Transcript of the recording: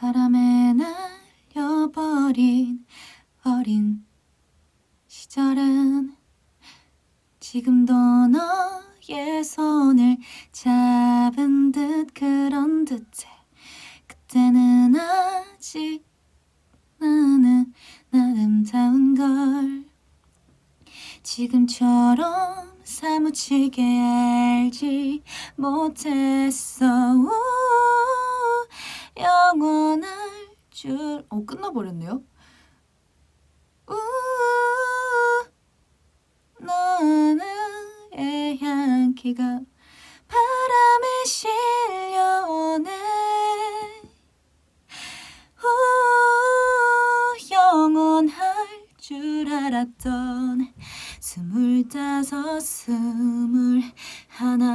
바람에 날려버린 어린 시절은 지금도 너의 손을 잡은 듯 그런 듯해. 그때는 아직 나는 아름다운 걸 지금처럼 사무치게 알지 못했어 슈, 어 끝나버렸네요. 너의 향기가 바람에 실려오네 우 영원할 줄 알았던 스물다섯 스물 하나